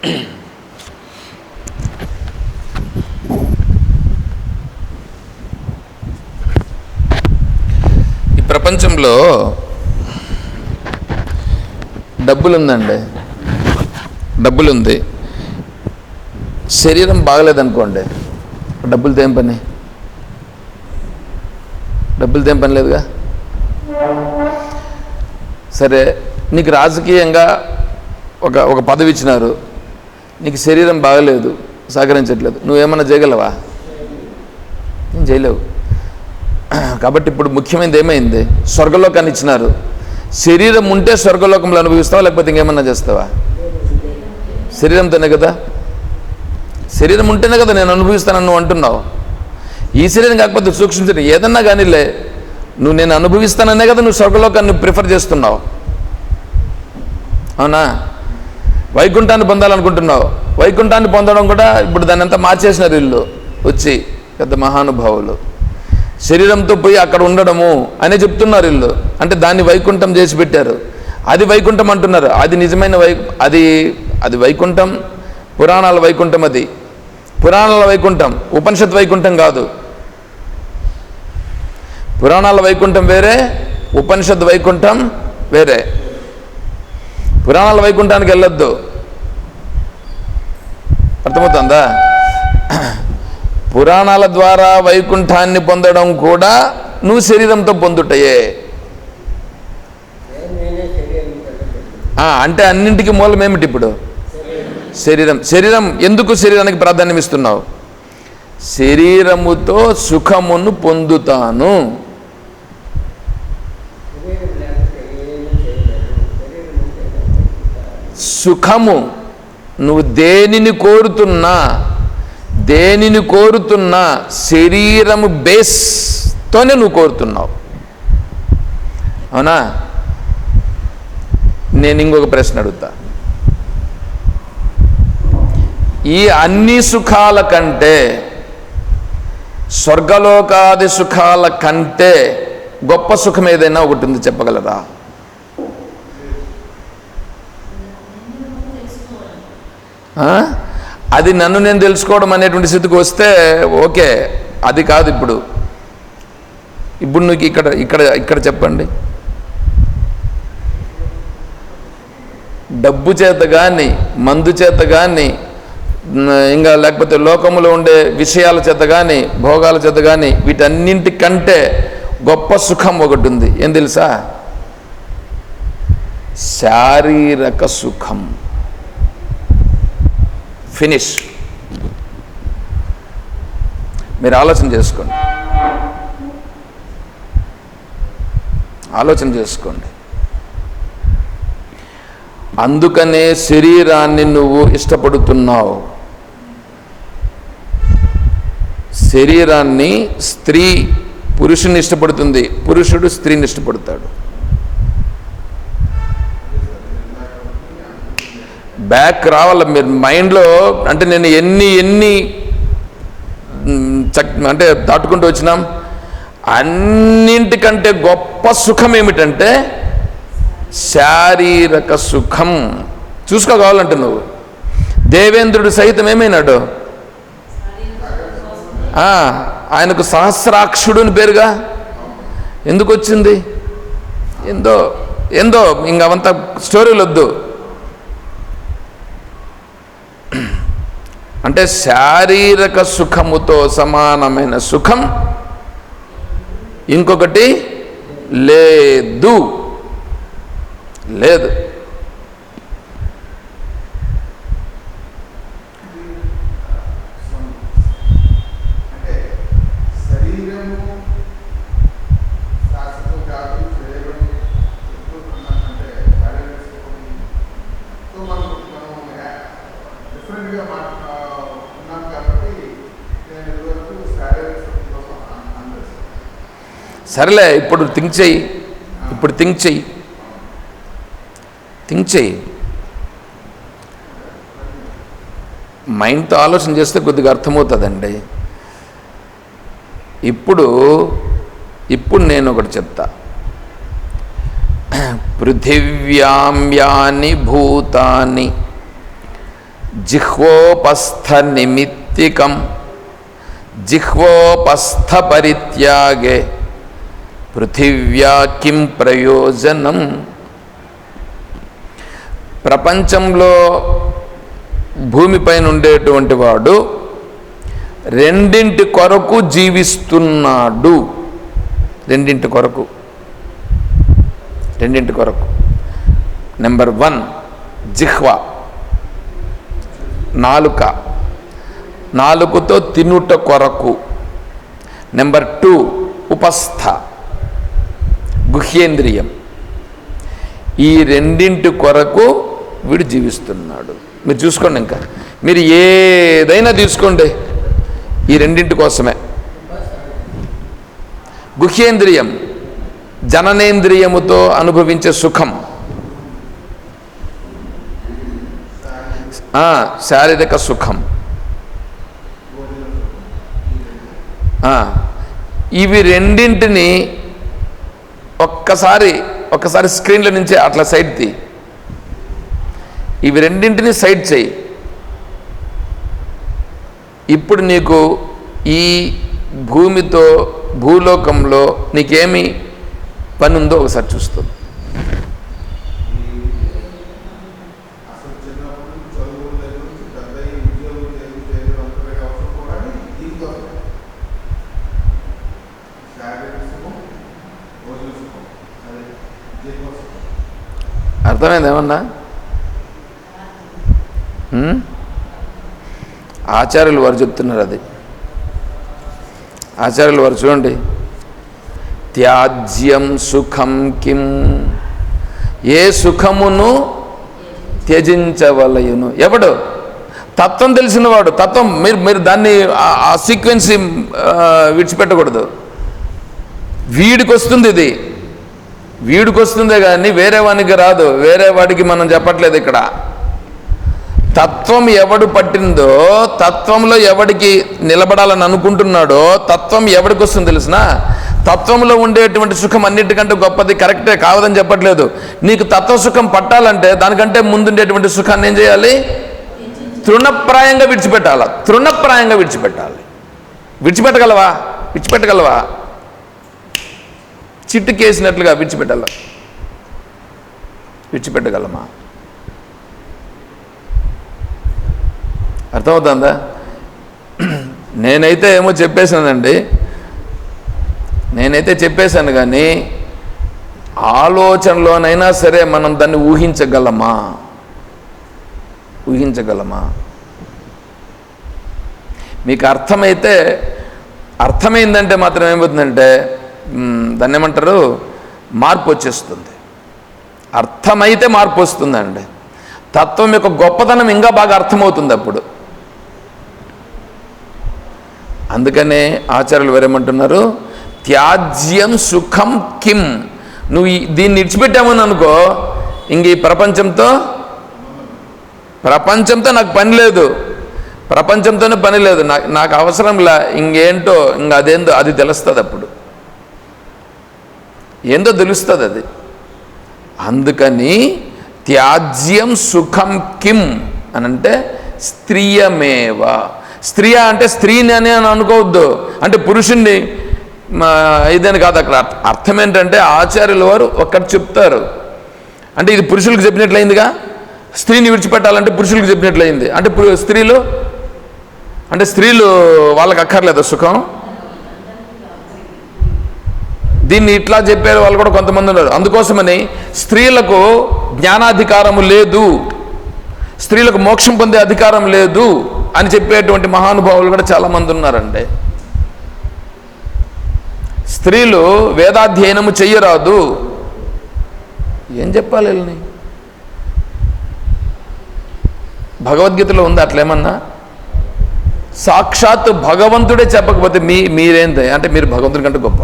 ఈ ప్రపంచంలో డబ్బులుందండి. డబ్బులుంది. శరీరం బాగలేదనుకోండి డబ్బులతో ఏం పని? డబ్బులతో ఏం పని లేదుగా? సరే నీకు రాజకీయంగా ఒక ఒక పదవి ఇచ్చినారు నీకు శరీరం బాగలేదు సహకరించట్లేదు నువ్వేమన్నా చేయగలవా? ఏం చేయలేవు. కాబట్టి ఇప్పుడు ముఖ్యమైనది ఏమైంది? స్వర్గలోకాన్ని ఇచ్చినారు. శరీరం ఉంటే స్వర్గలోకంలో అనుభవిస్తావా లేకపోతే ఇంకేమన్నా చేస్తావా? శరీరంతోనే కదా? శరీరం ఉంటేనే కదా నేను అనుభవిస్తానని నువ్వు అంటున్నావు. ఈ శరీరం కాకపోతే సూక్ష్మ శరీరం ఏదన్నా కానీలే నువ్వు నేను అనుభవిస్తాననే కదా నువ్వు స్వర్గలోకాన్ని ప్రిఫర్ చేస్తున్నావు. అవునా? వైకుంఠాన్ని పొందాలనుకుంటున్నావు. వైకుంఠాన్ని పొందడం కూడా ఇప్పుడు దాన్ని అంతా మార్చేసినారు ఇల్లు వచ్చి పెద్ద మహానుభావులు. శరీరంతో పోయి అక్కడ ఉండడము అనే చెప్తున్నారు ఇల్లు అంటే దాన్ని వైకుంఠం చేసి పెట్టారు. అది వైకుంఠం అంటున్నారు. అది నిజమైన వై అది అది వైకుంఠం పురాణాల వైకుంఠం అది. పురాణాల వైకుంఠం ఉపనిషత్ వైకుంఠం కాదు. పురాణాల వైకుంఠం వేరే ఉపనిషత్ వైకుంఠం వేరే. పురాణాల వైకుంఠానికి వెళ్ళొద్దు. అర్థమవుతుందా? పురాణాల ద్వారా వైకుంఠాన్ని పొందడం కూడా నువ్వు శరీరంతో పొందుటయే. అంటే అన్నింటికి మూలం ఏమిటి ఇప్పుడు? శరీరం. శరీరం ఎందుకు శరీరానికి ప్రాధాన్యం ఇస్తున్నావు? శరీరముతో సుఖమును పొందుతాను. సుఖము నువ్వు దేనిని కోరుతున్నా దేనిని కోరుతున్నా శరీరము బేస్తోనే నువ్వు కోరుతున్నావు. అవునా? నేను ఇంకొక ప్రశ్న అడుగుతా. ఈ అన్ని సుఖాల కంటే స్వర్గలోకాది సుఖాల కంటే గొప్ప సుఖం ఏదైనా ఒకటి ఉంది చెప్పగలరా? అది నన్ను నేను తెలుసుకోవడం అనేటువంటి స్థితికి వస్తే ఓకే అది కాదు ఇప్పుడు. ఇప్పుడు నువ్వు ఇక్కడ ఇక్కడ ఇక్కడ చెప్పండి. డబ్బు చేత కానీ మందు చేత కానీ ఇంకా లేకపోతే లోకంలో ఉండే విషయాల చేత కానీ భోగాల చేత కానీ వీటన్నింటికంటే గొప్ప సుఖం ఒకటి ఉంది. ఏం తెలుసా? శారీరక సుఖం. ఫినిష్. మీరు ఆలోచన చేసుకోండి. ఆలోచన చేసుకోండి. అందుకనే శరీరాన్ని నువ్వు ఇష్టపడుతున్నావు. శరీరాన్ని స్త్రీ పురుషుని ఇష్టపడుతుంది. పురుషుడు స్త్రీని ఇష్టపడతాడు. బ్యాక్ రావాలి మీరు మైండ్లో అంటే నేను ఎన్ని ఎన్ని అంటే దాటుకుంటూ వచ్చినాం అన్నింటికంటే గొప్ప సుఖం ఏమిటంటే శారీరక సుఖం. చూసుకోవాలంటే నువ్వు. దేవేంద్రుడు సైతం ఏమైనాడు? ఆయనకు సహస్రాక్షుడు అని పేరుగా ఎందుకు వచ్చింది ఏందో ఏందో ఇంక అవంతా స్టోరీలు వద్దు అంటే శారీరక సుఖముతో సమానమైన సుఖం. ఇంకొకటి లేదు. లేదు అంటే శరీరము శాశ్వతం కాదు శరీరం ఎక్కువ అంటే శారీరక సుఖం సో మనం మనం డిఫరెంట్గా మాట్లా ఉన్నాం కాబట్టి నేను ఇదివరకు శారీరక సుఖం కోసం అన్- అందజేస్తాను సరేలే ఇప్పుడు థింక్ చెయ్యి. ఇప్పుడు థింక్ చెయ్యి. థింక్ చెయ్యి. మైండ్తో ఆలోచన చేస్తే కొద్దిగా అర్థమవుతుందండి. ఇప్పుడు ఇప్పుడు నేను ఒకటి చెప్తా. పృథివ్యాం యాని భూతాని జిహ్వోపస్థ నిమిత్తికం జిహ్వోపస్థ పరిత్యాగే పృథివ్యా కిం ప్రయోజనం? ప్రపంచంలో భూమిపైన ఉండేటువంటి వాడు రెండింటి కొరకు జీవిస్తున్నాడు. రెండింటి కొరకు. రెండింటి కొరకు. నెంబర్ వన్ జిహ్వా. నాలుక. నాలుకతో తినుట కొరకు. నెంబర్ టూ ఉపస్థ. గుహ్యేంద్రియం. ఈ రెండింటి కొరకు వీడు జీవిస్తున్నాడు. మీరు చూసుకోండి ఇంకా. మీరు ఏదైనా తీసుకోండి. ఈ రెండింటి కోసమే. గుహ్యేంద్రియం జననేంద్రియముతో అనుభవించే సుఖం. శారీరక సుఖం. ఇవి రెండింటిని ఒక్కసారి ఒక్కసారి స్క్రీన్ల నుంచి అట్లా సైడ్ తీ. ఇవి రెండింటిని సైడ్ చేయి. ఇప్పుడు నీకు ఈ భూమితో భూలోకంలో నీకేమి పని ఉందో ఒకసారి చూస్తుంది అసలు చిన్నప్పుడు నుంచి చదువు దగ్గర నుంచి పెద్ద అయ్యి ఉద్యోగం చేసి చేయడం అంతగా అవసరం కూడా దీనికోసం శారీరక సుఖం భోజన సుఖం అదే జీవన సుఖం అర్థమైంది ఏమన్నా? ఆచార్యులు వారు చెప్తున్నారు అది. ఆచార్యులు వారు చూడండి. త్యాజ్యం సుఖం కిం? ఏ సుఖమును త్యజించవలయును? ఎవడు? తత్వం తెలిసినవాడు తత్వం మీరు మీరు దాన్ని ఆ- ఆ సీక్వెన్సీ విడిచిపెట్టకూడదు. వీడికి వస్తుంది ఇది. వీడికి వస్తుందే కానీ వేరే వానికి రాదు. వేరే వాడికి మనం చెప్పట్లేదు ఇక్కడ. తత్వం ఎవడు పట్టిందో తత్వంలో ఎవడికి నిలబడాలని అనుకుంటున్నాడో తత్వం ఎవడికి వస్తుంది తెలిసిన? తత్వంలో ఉండేటువంటి సుఖం అన్నిటికంటే గొప్పది కరెక్టే కావదని చెప్పట్లేదు. నీకు తత్వ సుఖం పట్టాలంటే దానికంటే ముందుండేటువంటి సుఖాన్ని ఏం చేయాలి? తృణప్రాయంగా విడిచిపెట్టాలి. తృణప్రాయంగా విడిచిపెట్టాలి. విడిచిపెట్టగలవా? విడిచిపెట్టగలవా? చిట్టుకేసినట్లుగా విడిచిపెట్టాల? విడిచిపెట్టగలమా? అర్థమవుతుందా? నేనైతే ఏమో చెప్పేశానండి. నేనైతే చెప్పేశాను కానీ ఆలోచనలోనైనా సరే మనం దాన్ని ఊహించగలమా? ఊహించగలమా? మీకు అర్థమైతే అర్థమైందంటే మాత్రం ఏమవుతుందంటే దాన్ని ఏమంటారు? మార్పు వచ్చేస్తుంది. అర్థమైతే మార్పు వస్తుందండి. తత్వం యొక్క గొప్పతనం ఇంకా బాగా అర్థమవుతుంది అప్పుడు. అందుకనే ఆచార్యులు వేరేమంటున్నారు త్యాజ్యం సుఖం కిం. నువ్వు దీన్ని ఇడిచిపెట్టామని అనుకో ఇంక ఈ ప్రపంచంతో ప్రపంచంతో నాకు పని లేదు. ప్రపంచంతోనే పని లేదు. నాకు నాకు అవసరంలా ఇంకేంటో ఇంక అదేందో అది తెలుస్తుంది అప్పుడు. ఏందో తెలుస్తుంది అది. అందుకని త్యాజ్యం సుఖం కిం అని అంటే స్త్రీయమేవ. స్త్రీయ అంటే స్త్రీని అని అని అనుకోవద్దు. అంటే పురుషుణ్ణి మా, ఇదని కాదు అక్కడ అర్థం. ఏంటంటే ఆచార్యుల వారు ఒక్కటి చెప్తారు. అంటే ఇది పురుషులకు చెప్పినట్లయిందిగా? స్త్రీని విడిచిపెట్టాలంటే పురుషులకు చెప్పినట్లయింది. అంటే స్త్రీలు అంటే స్త్రీలు వాళ్ళకి అక్కర్లేదు సుఖం? దీన్ని ఇట్లా చెప్పే వాళ్ళు కూడా కొంతమంది ఉన్నారు. అందుకోసమని స్త్రీలకు జ్ఞానాధికారము లేదు. స్త్రీలకు మోక్షం పొందే అధికారం లేదు అని చెప్పేటువంటి మహానుభావులు కూడా చాలామంది ఉన్నారండి. స్త్రీలు వేదాధ్యయనము చెయ్యరాదు. ఏం చెప్పాలి వీళ్ళని? భగవద్గీతలో ఉంది అట్లేమన్నా సాక్షాత్ భగవంతుడే చెప్పకపోతే మీ మీరేంది అంటే మీరు భగవంతుడి కంటే గొప్ప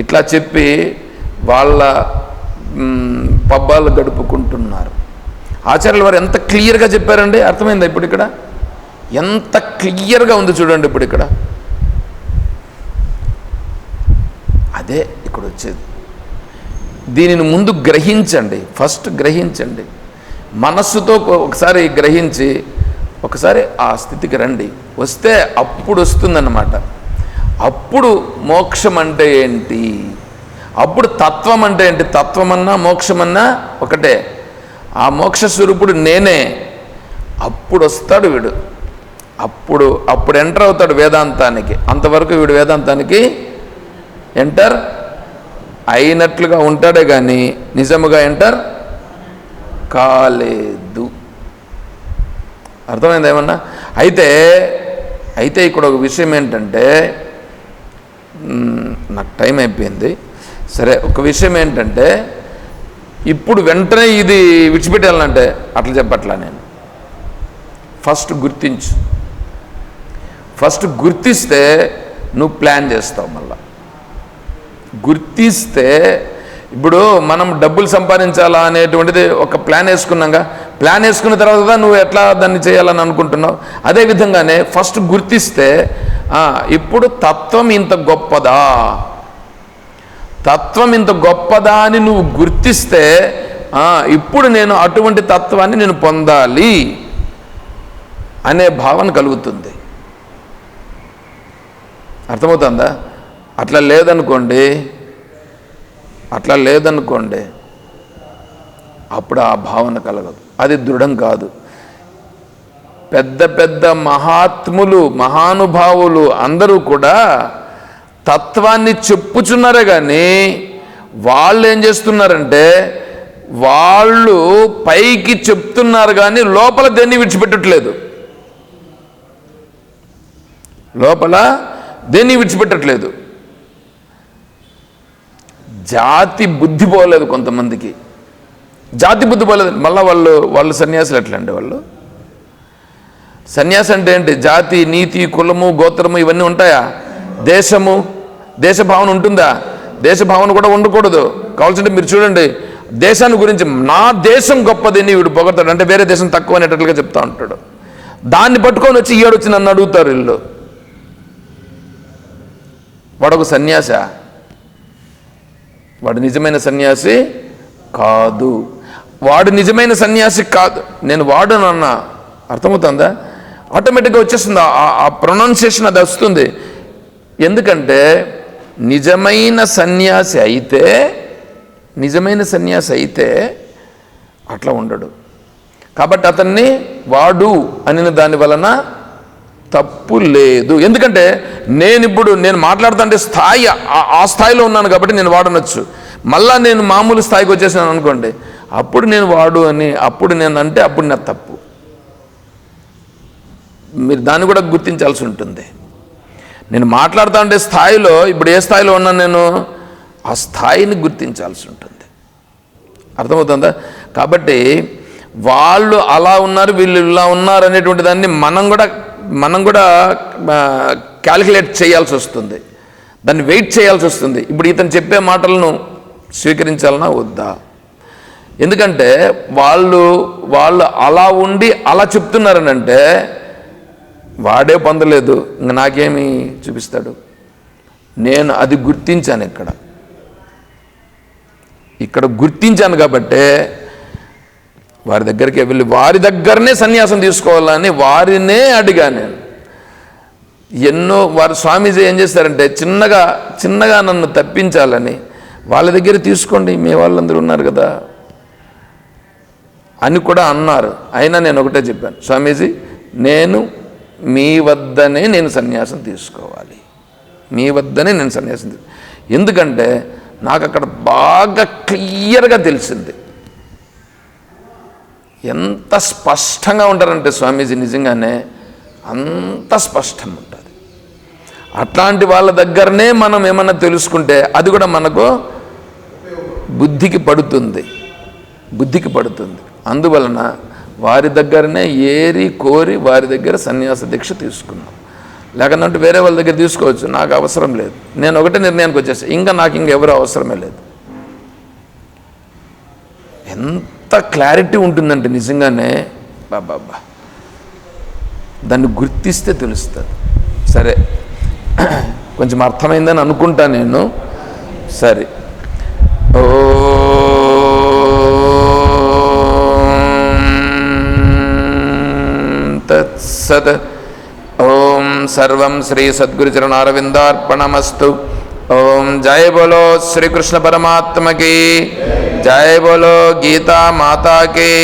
ఇట్లా చెప్పి వాళ్ళ పబ్బాలు గడుపుకుంటున్నారు. ఆచార్యుల వారు ఎంత క్లియర్గా చెప్పారండి? అర్థమైందా ఇప్పుడు ఇక్కడ? ఎంత క్లియర్గా ఉంది చూడండి ఇప్పుడు ఇక్కడ. అదే ఇక్కడ వచ్చేది. దీనిని ముందు గ్రహించండి. ఫస్ట్ గ్రహించండి. మనస్సుతో ఒకసారి గ్రహించి ఒకసారి ఆ స్థితికి రండి. వస్తే అప్పుడు వస్తుందన్నమాట. అప్పుడు మోక్షం అంటే ఏంటి? అప్పుడు తత్వం అంటే ఏంటి? తత్వమన్నా మోక్షమన్నా ఒకటే. ఆ మోక్ష స్వరూపుడు నేనే. అప్పుడు వస్తాడు వీడు. అప్పుడు అప్పుడు ఎంటర్ అవుతాడు వేదాంతానికి. అంతవరకు వీడు వేదాంతానికి ఎంటర్ అయినట్లుగా ఉంటాడే కానీ నిజముగా ఎంటర్ కాలేదు. అర్థమైంది ఏమన్నా? అయితే అయితే ఇక్కడ ఒక విషయం ఏంటంటే నాకు టైం అయిపోయింది. సరే ఒక విషయం ఏంటంటే ఇప్పుడు వెంటనే ఇది విడిచిపెట్టాలంటే అట్లా చెప్పట్లా నేను. ఫస్ట్ గుర్తించు. ఫస్ట్ గుర్తిస్తే నువ్వు ప్లాన్ చేస్తావు మళ్ళా. గుర్తిస్తే ఇప్పుడు మనం డబ్బులు సంపాదించాలా అనేటువంటిది ఒక ప్లాన్ వేసుకున్నాగా ప్లాన్ వేసుకున్న తర్వాత నువ్వు ఎట్లా దాన్ని చేయాలని అనుకుంటున్నావు? అదే విధంగానే ఫస్ట్ గుర్తిస్తే ఇప్పుడు తత్వం ఇంత గొప్పదా? తత్వం ఇంత గొప్పదా అని నువ్వు గుర్తిస్తే ఇప్పుడు నేను అటువంటి తత్వాన్ని నేను పొందాలి అనే భావన కలుగుతుంది. అర్థమవుతుందా? అట్లా లేదనుకోండి అట్లా లేదనుకోండి అప్పుడు ఆ భావన కలగదు. అది దృఢం కాదు. పెద్ద పెద్ద మహాత్ములు మహానుభావులు అందరూ కూడా తత్వాన్ని చెప్పుచున్నారే కానీ వాళ్ళు ఏం చేస్తున్నారంటే వాళ్ళు పైకి చెప్తున్నారు కానీ లోపల దేన్ని విడిచిపెట్టట్లేదు. లోపల దేన్ని విడిచిపెట్టట్లేదు. జాతి బుద్ధి పోలేదు కొంతమందికి. జాతి బుద్ధి పోలేదు. మళ్ళీ వాళ్ళు వాళ్ళు సన్యాసులు ఎట్లా వాళ్ళు? సన్యాసి అంటే ఏంటి? జాతి నీతి కులము గోత్రము ఇవన్నీ ఉంటాయా? దేశము దేశ భావన ఉంటుందా? దేశ భావన కూడా ఉండకూడదు. కావాల్సింటే మీరు చూడండి దేశాన్ని గురించి నా దేశం గొప్పదని వీడు పొగడతాడు. అంటే వేరే దేశం తక్కువ అనేటట్లుగా చెప్తా ఉంటాడు. దాన్ని పట్టుకొని వచ్చి ఈడు వచ్చి నన్ను అడుగుతారు వీళ్ళు. వాడొక సన్యాస? వాడు నిజమైన సన్యాసి కాదు. వాడు నిజమైన సన్యాసి కాదు. నేను వాడు అర్థమవుతుందా? ఆటోమేటిక్గా వచ్చేస్తుంది. ఆ- ఆ ప్రొనౌన్సియేషన్ అది వస్తుంది. ఎందుకంటే నిజమైన సన్యాసి అయితే నిజమైన సన్యాసి అయితే అట్లా ఉండడు. కాబట్టి అతన్ని వాడు అనిన దాని వలన తప్పు లేదు. ఎందుకంటే నేను ఇప్పుడు నేను మాట్లాడుతుంటే స్థాయి ఆ- ఆ స్థాయిలో ఉన్నాను కాబట్టి నేను వాడనొచ్చు. మళ్ళా నేను మామూలు స్థాయికి వచ్చేసాను అనుకోండి అప్పుడు నేను వాడు అని అప్పుడు నేను అంటే అప్పుడు నా తప్పు. మీరు దాన్ని కూడా గుర్తించాల్సి ఉంటుంది. నేను మాట్లాడుతా ఉండే స్థాయిలో ఇప్పుడు ఏ స్థాయిలో ఉన్నాను నేను? ఆ స్థాయిని గుర్తించాల్సి ఉంటుంది. అర్థమవుతుందా? కాబట్టి వాళ్ళు అలా ఉన్నారు వీళ్ళు ఇలా ఉన్నారు అనేటువంటి దాన్ని మనం కూడా మనం కూడా క్యాలిక్యులేట్ చేయాల్సి వస్తుంది. దాన్ని వెయిట్ చేయాల్సి వస్తుంది. ఇప్పుడు ఇతను చెప్పే మాటలను స్వీకరించాలన్నా వద్దా? ఎందుకంటే వాళ్ళు వాళ్ళు అలా ఉండి అలా చెప్తున్నారనంటే వాడే పొందలేదు ఇంక నాకేమి చూపిస్తాడు? నేను అది గుర్తించాను ఇక్కడ. ఇక్కడ గుర్తించాను కాబట్టే వారి దగ్గరికి వెళ్ళి వారి దగ్గరనే సన్యాసం తీసుకోవాలని వారినే అడిగా నేను. ఎన్నో వారు స్వామీజీ ఏం చేస్తారంటే చిన్నగా చిన్నగా నన్ను తప్పించాలని వాళ్ళ దగ్గర తీసుకోండి మీ వాళ్ళందరూ ఉన్నారు కదా అని కూడా అన్నారు. అయినా నేను ఒకటే చెప్పాను స్వామీజీ నేను మీ వద్దనే నేను సన్యాసం తీసుకోవాలి. మీ వద్దనే నేను సన్యాసం ఎందుకంటే నాకు అక్కడ బాగా క్లియర్గా తెలిసింది. ఎంత స్పష్టంగా ఉంటారంటే స్వామీజీ నిజంగానే అంత స్పష్టం ఉంటుంది అట్లాంటి వాళ్ళ దగ్గరనే మనం ఏమన్నా తెలుసుకుంటే అది కూడా మనకు బుద్ధికి పడుతుంది. బుద్ధికి పడుతుంది. అందువలన వారి దగ్గరనే ఏరి కోరి వారి దగ్గర సన్యాస దీక్ష తీసుకున్నాం. లేకుంటే వేరే వాళ్ళ దగ్గర తీసుకోవచ్చు నాకు అవసరం లేదు. నేను ఒకటే నిర్ణయానికి వచ్చేసా ఇంకా నాకు ఇంకెవరు అవసరమే లేదు. ఎంత క్లారిటీ ఉంటుందంటే నిజంగానే బాబా దాన్ని గుర్తిస్తే తెలుస్తుంది. సరే కొంచెం అర్థమైందని అనుకుంటా నేను. సరే. ఓ सत् ओम सर्व श्री सद्गुरुचरणारविंदार्पणमस्तु। ओम जय बोलो श्री कृष्ण परमात्म की जय बोलो गीता माता की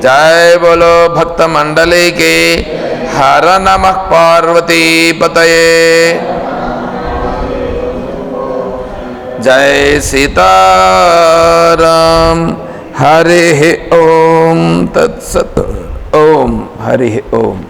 जय बोलो भक्त मंडली की हर नमः पार्वती पतये। जय सीता राम हरे ओम। तत्सत। ओम। हरि ओम।